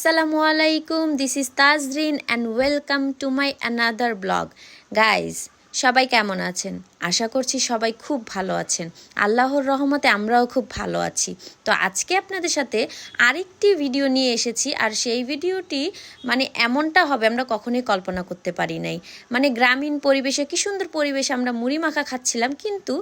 আসসালামু আলাইকুম this is Tazrin and welcome to my another blog guys সবাই কেমন আছেন? আশা করছি সবাই খুব ভালো আছেন। আল্লাহর রহমতে আমরাও খুব ভালো আছি। তো আজকে আপনাদের সাথে আরেকটি ভিডিও নিয়ে এসেছি, আর সেই ভিডিওটি মানে এমনটা হবে, আমরা কখনোই কল্পনা করতে পারি নাই। মানে গ্রামীণ পরিবেশে কি সুন্দর পরিবেশে, আমরা মুড়ি মাখা খাচ্ছিলাম, কিন্তু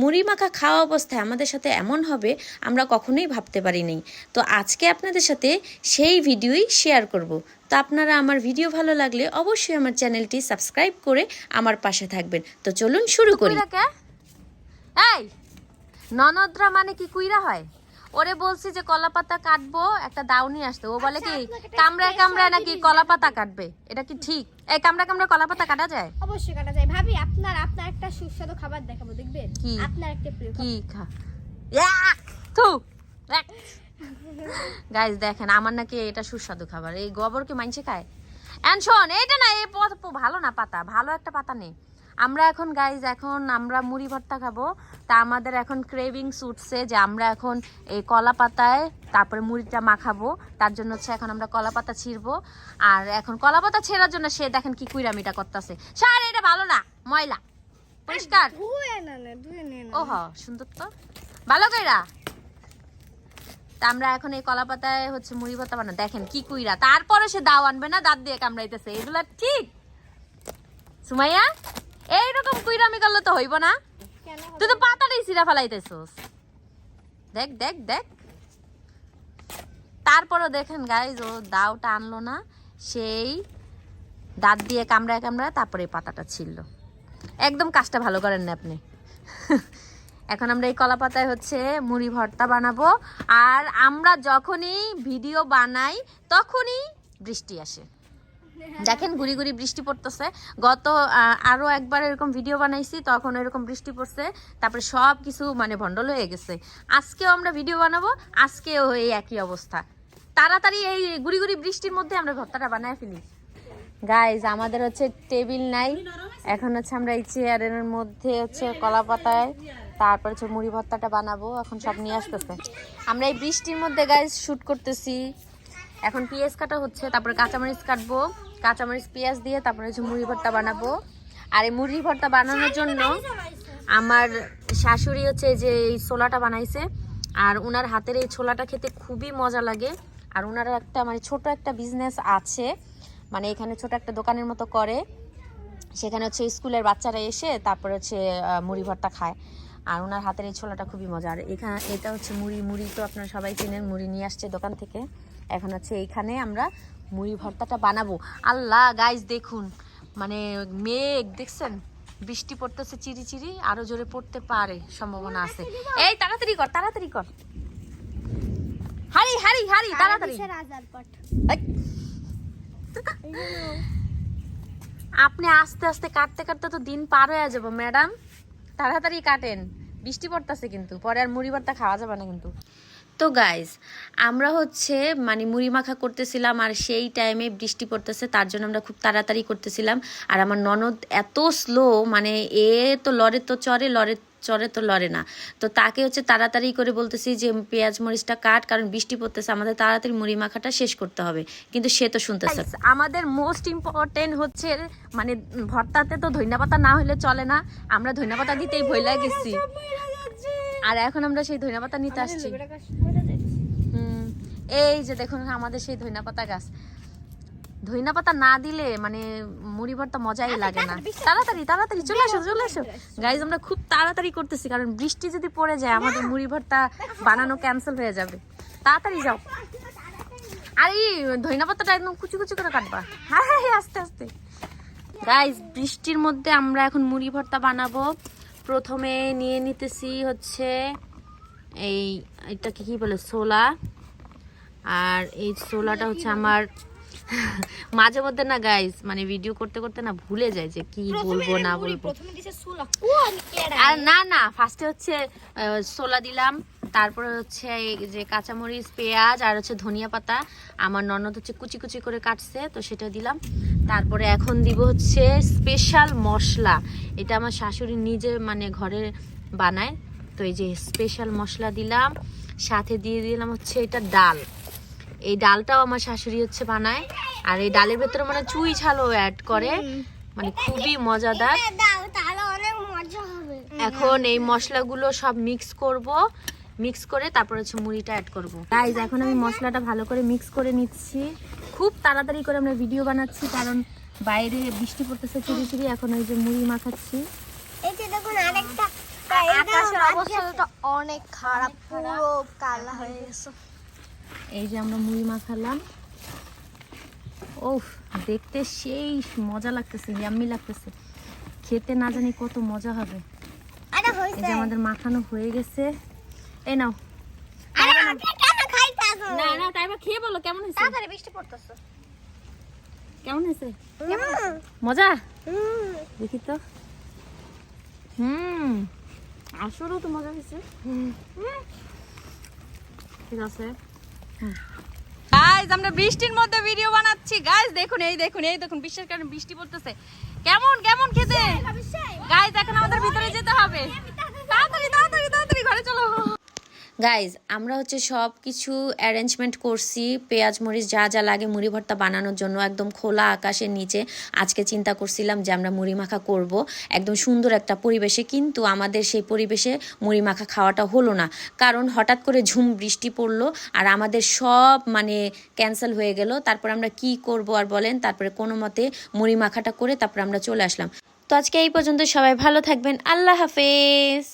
মুড়ি মাখা খাওয়া অবস্থায় আমাদের সাথে এমন হবে, আমরা কখনোই ভাবতে পারিনি তো আজকে আপনাদের সাথে সেই ভিডিওই শেয়ার করব। তো আপনারা আমার ভিডিও ভালো লাগলে অবশ্যই আমার চ্যানেলটি সাবস্ক্রাইব করে আমার পাশে থাকবেন। তো চলুন শুরু করি। এই ননদরা মানে কি কুইরা হয়? ওরে বলছি যে কলা পাতা কাটবো একটা দাউনি আসতে। ও বলে কি কামড়ায় কামড়ায় নাকি কলা পাতা কাটবে? এটা কি ঠিক? এই কামড়া কামড়া কলা পাতা কাটা যায়? অবশ্যই কাটা যায়। ভাবি আপনার আপনার একটা সুস্বাদু খাবার দেখাবো দেখবেন? কি? আপনার একটা প্রিয় কি খা! থু! গাইজ দেখেন আমার নাকি এটা সুস্বাদু খাবার। এই গোবর কি মাইনছে খায়? এন্ড শোন এটা না এই পথ ভালো না পাতা ভালো একটা পাতা নেই। আমরা এখন গাইজ এখন আমরা মুড়ি ভর্তা খাব। তা আমাদের এখন ক্রেভিংস উঠছে যে আমরা এখন এই কলা পাতায় তারপরে মুড়িটা মাখাবো। তার জন্য হচ্ছে এখন আমরা কলা পাতা ছিঁড়বো। আর এখন কলা পাতা ছেঁড়ার জন্য সে দেখেন কি কুইরামিটা করতেছে। স্যার এটা ভালো না ময়লা। পরিষ্কার? ও হ সুন্দর তো। ভালো কইরা? তা আমরা এখন এই কলা পাতায় হচ্ছে মুড়ি ভর্তা বানা দেখেন কি কুইরা। তারপরে সে দাও আনবে না দাঁত দিয়ে কামড়াইতেছে। এগুলা ঠিক? সুমাইয়া এইরকম কুইরামি করলে তো হইব না। তুই তো পাতাটাই সিরা ফেলাইতেছস। দেখ দেখ দেখ। তারপরও দেখেন গাইজ ও দাওটা আনলো না। সেই দাঁত দিয়ে কামড়ায় কামড়ায় তারপরে পাতাটা ছিল একদম কাজটা ভালো করেন না আপনি। এখন আমরা এই কলা পাতায় হচ্ছে মুড়ি ভর্তা বানাবো। আর আমরা যখনই ভিডিও বানাই তখনই বৃষ্টি আসে। দেখেন গুড়ি গুড়ি বৃষ্টি পড়তেছে। গত আহ, আরও একবার এরকম ভিডিও বানাইছি তখন এরকম বৃষ্টি পড়ছে। তারপরে সব কিছু মানে ভন্ডল হয়ে গেছে। আজকেও আমরা ভিডিও বানাবো আজকেও এই একই অবস্থা। তাড়াতাড়ি এই গুড়ি গুড়ি বৃষ্টির মধ্যে আমরা ভর্তাটা বানায় ফেলি। গাইজ আমাদের হচ্ছে টেবিল নাই। এখন হচ্ছে আমরা এই চেয়ারের মধ্যে হচ্ছে কলা পাতায় তারপর হচ্ছে মুড়ি ভর্তাটা বানাবো, এখন সব নিয়ে আসতেছে। আমরা এই বৃষ্টির মধ্যে গাইজ শ্যুট করতেছি। এখন পেঁয়াজ কাটা হচ্ছে, তারপরে কাঁচামরিচ কাটবো, কাঁচামরিচ পেঁয়াজ দিয়ে তারপরে হচ্ছে মুড়ি ভর্তা বানাবো। আর এই মুড়ি ভর্তা বানানোর জন্য আমার শাশুড়ি হচ্ছে যে এই ছোলাটা বানাইছে, আর ওনার হাতের এই ছোলাটা খেতে খুবই মজা লাগে। আর ওনার একটা মানে ছোট একটা বিজনেস আছে মানে এখানে ছোট একটা দোকানের মতো করে। সেখানে হচ্ছে স্কুলের বাচ্চারা এসে তারপরে হচ্ছে মুড়ি ভর্তা খায়। আর ওনার হাতের এই ছোলাটা খুবই মজা আর এখানে এটা হচ্ছে মুড়ি মুড়ি তো আপনারা সবাই চেনেন মুড়ি নিয়ে আসছে দোকান থেকে। এখন হচ্ছে এইখানে আমরা মুড়ি ভর্তাটা বানাবো। আল্লাহ গাইজ দেখুন। মানে মেঘ দেখছেন? বৃষ্টি পড়তেছে চিরি চিরি আরও জোরে পড়তে পারে সম্ভাবনা আছে। এই তাড়াতাড়ি কর তাড়াতাড়ি কর। হারি হারি হারি তাড়াতাড়ি। আপনি আস্তে আস্তে কাটতে কাটতে তো দিন পার হয়ে যাব ম্যাডাম তাড়াতাড়ি কাটেন। বৃষ্টি পড়তেছে কিন্তু পরে আর মুড়ি ভর্তা খাওয়া যাবে না কিন্তু। তো গাইজ আমরা হচ্ছে মানে মুড়ি মাখা করতেছিলাম আর সেই টাইমে বৃষ্টি পড়তেছে, তার জন্য আমরা খুব তাড়াতাড়ি করতেছিলাম। আর আমার ননদ এত স্লো মানে এ তো লড়ে তো চড়ে, লড়ে চড়ে তো লড়ে না। তো তাকে হচ্ছে তাড়াতাড়ি করে বলতেছি যে, পেঁয়াজ মরিচটা কাট, কারণ বৃষ্টি পড়তেছে, আমাদের তাড়াতাড়ি মুড়ি মাখাটা শেষ করতে হবে। কিন্তু সে তো শুনতেছে আমাদের মোস্ট ইম্পর্টেন্ট হচ্ছে মানে ভর্তাতে তো ধনিয়া পাতা না হলে চলে না। আমরা ধনিয়া পাতা দিতেই ভয় গেছি। আর এখন আমরা সেই ধনিয়া পাতা নিতে আসছি। হুম, এই যে দেখুন আমাদের সেই ধইনা পাতা গাছ। ধইনা পাতা না দিলে মানে মুড়ি ভর্তা মজাই লাগে না। তাড়াতাড়ি তাড়াতাড়ি চলে আসো চলে আসো। গাইজ আমরা খুব তাড়াতাড়ি করতেছি কারণ বৃষ্টি যদি পড়ে যায় আমাদের মুড়ি ভর্তা বানানো ক্যান্সেল হয়ে যাবে। তাড়াতাড়ি যাও। আর এই ধইনা পাতাটা একদম কুচি কুচি করে কাটবা। হ্যাঁ হ্যাঁ হ্যাঁ, আস্তে আস্তে। গাইজ বৃষ্টির মধ্যে আমরা এখন মুড়ি ভর্তা বানাবো। প্রথমে নিয়ে নিতেছি হচ্ছে এই এটাকে কি বলে সোলা আর এই সোলাটা হচ্ছে আমার মাঝে মধ্যে না গাইস মানে ভিডিও করতে করতে না ভুলে যায় যে কি বলব না বলব। আর না না ফার্স্টে হচ্ছে সোলা দিলাম। তারপরে হচ্ছে এই যে কাঁচামরিচ পেঁয়াজ আর হচ্ছে ধনিয়া পাতা আমার ননদ হচ্ছে কুচি কুচি করে কাটছে তো সেটা দিলাম। তারপরে এখন দিব হচ্ছে স্পেশাল মশলা। এটা আমার শাশুড়ি নিজে মানে ঘরে বানায় তো এই যে স্পেশাল মশলা দিলাম। সাথে দিয়ে দিলাম হচ্ছে এটা ডাল। এই ডালটাও আমার শাশুড়ি হচ্ছে বানায় আর এই ডালের ভেতরে মানে চুই ঝালও অ্যাড করে। মানে খুবই মজাদার। এখন এই মশলাগুলো সব মিক্স করব। মিক্স করে তারপর হচ্ছে মুড়িটা অ্যাড করব। গাইজ এখন আমি মশলাটা ভালো করে মিক্স করে নিচ্ছি। খুব তাড়াতাড়ি করে আমরা ভিডিও বানাচ্ছি কারণ বাইরে বৃষ্টি পড়তেছে চুরি চুরি এখন ওই যে মুড়ি মাখাচ্ছি। এই যে দেখুন আরেকটা। আকাশের অবস্থাটা অনেক খারাপ পুরো কালা হয়ে গেছে। এই যে আমরা মুড়ি মাখালাম। ওফ দেখতে সেই মজা লাগতেছে ইয়াম্মি লাগতেছে। খেতে না জানি কত মজা হবে। আরে এই যে আমাদের মাখানো হয়ে গেছে। এই নাও। আরে আপনি কেন খাইতাছো? না না খেয়ে বলো কেমন হয়েছে? তাড়াতাড়ি বৃষ্টি পড়তেছে। কেমন হয়েছে? মজা? দেখি তো। হুম। আসলেও তো মজা হয়েছে। ঠিক আছে। গাইজ আমরা বৃষ্টির মধ্যে ভিডিও বানাচ্ছি। গাইজ দেখুন এই দেখুন এই দেখুন বৃষ্টির কারণে বৃষ্টি পড়তেছে। কেমন কেমন খেতে? গাইজ এখন আমাদের ভিতরে যেতে হবে। তাড়াতাড়ি তাড়াতাড়ি তাড়াতাড়ি ঘরে চলো। গাইজ আমরা হচ্ছে সব কিছু অ্যারেঞ্জমেন্ট করছি, পেঁয়াজ, মরিচ, যা যা লাগে মুড়ি ভর্তা বানানোর জন্য একদম খোলা আকাশের নিচে। আজকে চিন্তা করছিলাম যে আমরা মুড়ি মাখা করব। একদম সুন্দর একটা পরিবেশে, কিন্তু আমাদের সেই পরিবেশে মুড়ি মাখা খাওয়াটা হলো না। কারণ হঠাৎ করে ঝুম বৃষ্টি পড়ল আর আমাদের সব মানে ক্যান্সেল হয়ে গেল। তারপর আমরা কি করব আর বলেন, তারপরে কোনো মতে মুড়ি মাখাটা করে তারপর আমরা চলে আসলাম। তো আজকে এই পর্যন্ত সবাই ভালো থাকবেন। আল্লাহ হাফেজ।